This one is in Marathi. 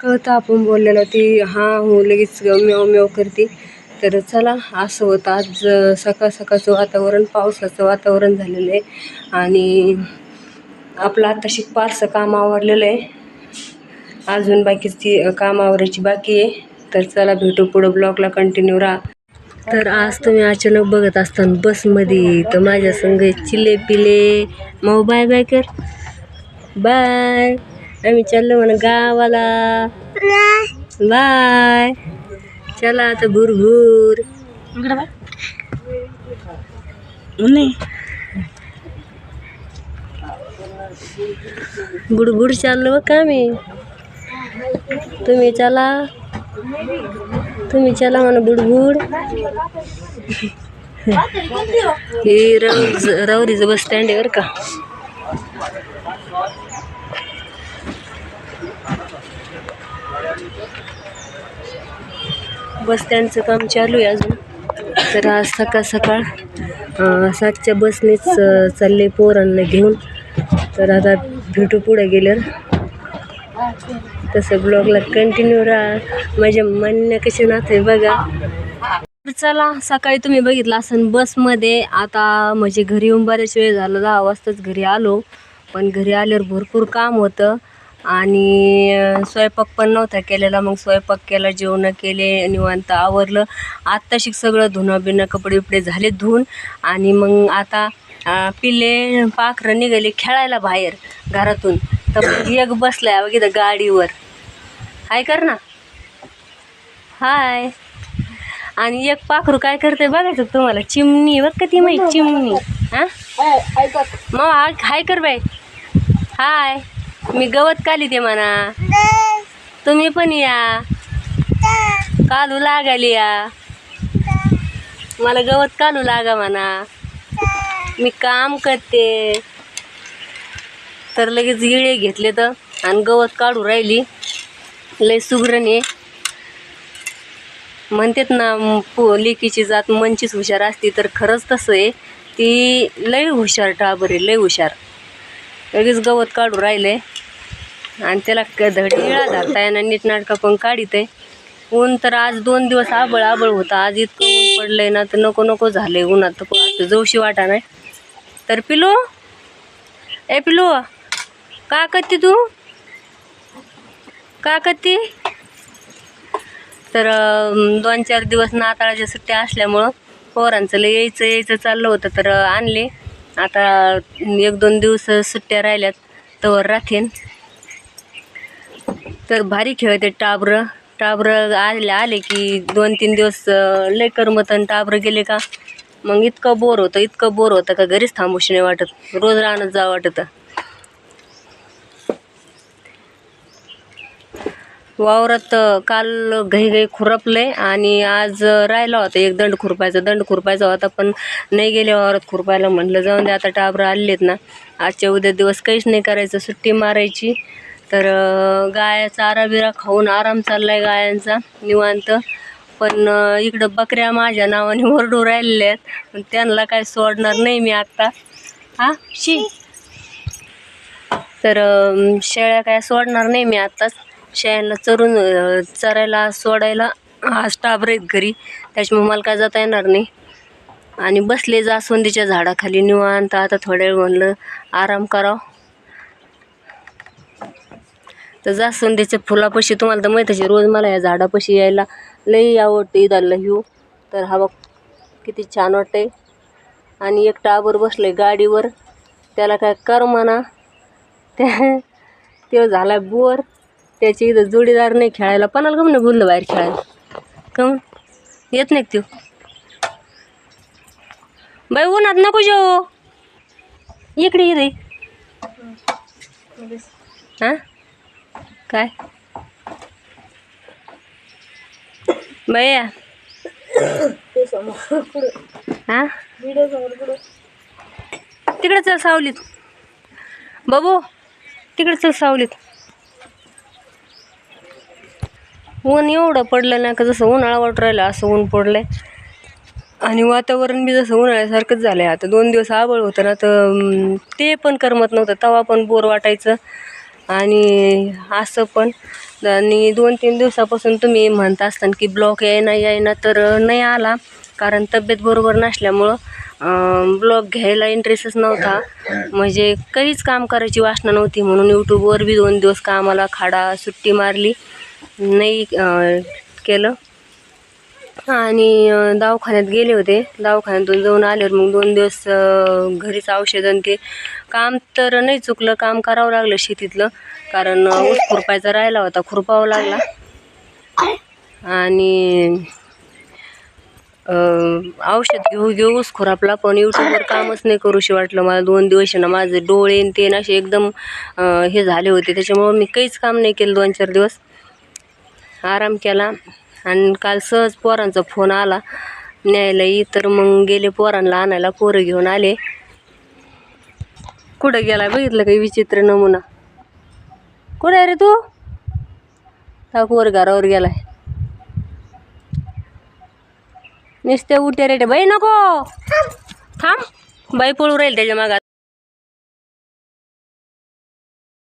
कळतं आपण बोललेलं ती हां हो लगेच म्याव म्याव करते. तर चला असं होतं. आज सकाळ सकाळचं वातावरण पावसाचं वातावरण झालेलं आहे. आणि आपलं आत्ताशी फारसं काम आवरलेलं आहे. अजून बाकीची काम आवरायची बाकी आहे. तर चला भेटू पुढं ब्लॉगला कंटिन्यू राहा. तर आज तुम्ही अचानक बघत असताना बसमध्ये तर माझ्या संग चिले पिले मग बाय बाय कर. बाय. आम्ही चाललो म्हणा गावाला. बाय. चला आता भुरभुर. नाही. बुडबुड चाललो बघ का मी तुम्ही चला. तुम्ही चला म्हणा बुडबुड हे रव रवरीचं बस स्टँड आहे बरं का. बस स्टँडचं काम चालू आहे अजून. तर आज सकाळ सकाळ सातच्या बसनेच चालले पोरांना घेऊन. तर आता भेटू पुढे गेल्यावर. तसं ब्लॉगला कंटिन्यू राहा. माझ्या म्हणण्या कसे नाते बघा. तर चला सकाळी तुम्ही बघितलं असं बसमध्ये. आता म्हणजे घरी येऊन बऱ्याच वेळ झालं दहा वाजताच घरी आलो. पण घरी आल्यावर भरपूर काम होतं. आणि स्वयंपाक पण नव्हता केलेला मग स्वयंपाक केला जेवणं केले निवांत आवरलं आत्ताशिक सगळं धुणं बिणं कपडे बिपडे झाले धुवून आणि मग आता पिल्ले पाखरं निघाले खेळायला बाहेर घरातून तर मग एक बसलाय बघ गाडीवर हाय कर ना हाय आणि एक पाखरू काय करते बघायचं तुम्हाला चिमणी बघ का ती माहिती चिमणी हा मग हाय कर बाई हाय मी गवत काली ते म्हणा. तुम्ही पण या. कालू लागायला या. मला गवत कालू लागा म्हणा. मी काम करते. तर लगेच इळे घेतले तर आणि गवत काढू राहिली. लय सुगरण आहे म्हणतात ना पो लेकीची जात मनचीच हुशार असती तर खरंच तसं आहे. ती लय हुशार टाबर आहे लय हुशार. लगेच गवत काढू राहिले. आणि त्याला क धडी इळा धरता ना नीट नाटका पण काढीत. आहे ऊन तर आज दोन दिवस आबळ आबळ होतं. आज इतकं ऊन पडलंय ना तर नको नको झालंय उन्हात. तर असं जोशी वाटा नाही. तर पिलो ए पिलो का करते तू? का करते तर दोन चार दिवस नाताळाच्या सुट्ट्या असल्यामुळं पोरांचं लय यायचं यायचं चाललं होतं तर आणले. आता एक दोन दिवस सुट्ट्या राहिल्यात तवर राखेन. तर भारी खेळते टाबरं. टाबरं आले आले की दोन तीन दिवस अं, लय करमत आणि टाबरं गेले का? मग इतकं बोर होतं इतकं बोर होतं का घरीच थांबूशी नाही वाटत. रोज राहणं जा वाटतं. वावरात काल घाई घाई खुरपले आणि आज राहिला होता एक दंड खुरपायचा. दंड खुरपायचा होता पण नाही गेले वावरात खुरपायला म्हणलं जाऊन दे आता टाबरं आलेत ना. आजच्या उद्या दिवस काहीच नाही करायचं सुट्टी मारायची. तर गाया चारा बिरा खाऊन आराम चालला आहे गायांचा निवांत. पण इकडं बकऱ्या माझ्या नावाने ओरडू राहिलेल्या आहेत. पण त्यांना काय सोडणार नाही मी आत्ता हा शी. तर शेळ्या काय सोडणार नाही मी आत्ताच शेळ्यांना चरून चरायला सोडायला आज टाबर आहेत घरी. त्याच्यामुळे मला काय जाता येणार नाही. आणि बसले जास्वंदीच्या झाडाखाली निवांत. आता थोड्या वेळ म्हणलं आराम करावं. तर जास्वंदीच्या फुलापाशी. तुम्हाला तर माहीत रोज मला या झाडापाशी यायला लई आवडते. इदाला हिव. तर हा बघ किती छान वाटते आणि एक टाबर बसले गाडीवर. त्याला काय कर म्हणा. त्या झाला बोर. त्याची इथं जोडीदार नाही खेळायला पणाला का म्हणून बोललं बाहेर खेळायला? का येत नाही का त्यो. बाई उन्हात नको जेव इकडे ये रे. हां? काय? बया हां? तिकडे चल सावलीत. बाबू तिकडे चल सावलीत. ऊन एवढं पडलं ना का जसं उन्हाळा वाटू राहिला असं ऊन पडलंय. आणि वातावरण बी जसं उन्हाळ्यासारखंच झालं आहे आता दोन दिवस आबळ होतं ना तर ते पण करमत नव्हतं. तवा पण बोर वाटायचं. आणि असं पण. आणि दोन तीन दिवसापासून तुम्ही म्हणता असताना की ब्लॉक यायना यायना तर नाही आला. कारण तब्येत बरोबर नसल्यामुळं ब्लॉग घ्यायला इंटरेस्टच नव्हता. म्हणजे काहीच काम करायची वासना नव्हती म्हणून यूट्यूबवर बी दोन दिवस कामाला खाडा सुट्टी मारली. नाही केलं. आणि दवाखान्यात गेले होते. दवाखान्यातून जाऊन आल्यावर मग दोन दिवस घरीच औषध आणि ते काम तर नाही चुकलं काम करावं लागलं शेतीतलं. कारण ऊस खुरपायचा राहिला होता खुरपावं लागला. आणि औषध घेऊ घेऊच खुरापला पण यूट्यूबवर कामच नाही करूशी वाटलं मला. दोन दिवस ना माझे डोळे आणि ते ना असे एकदम हे झाले होते. त्याच्यामुळं मी काहीच काम नाही केलं दोन चार दिवस. आराम केला. आणि काल सहज पोरांचा फोन आला. न्यायला तर मग गेले पोरांना आणायला. पोरं घेऊन आले. कुठं गेला बघितलं काही विचित्र नमुना? कुठं आहे रे तू? हा पोर घरावर गेलाय. नुसते उठे रेटे बाई नको. थांब. बाई पळू राहील त्याच्या मागात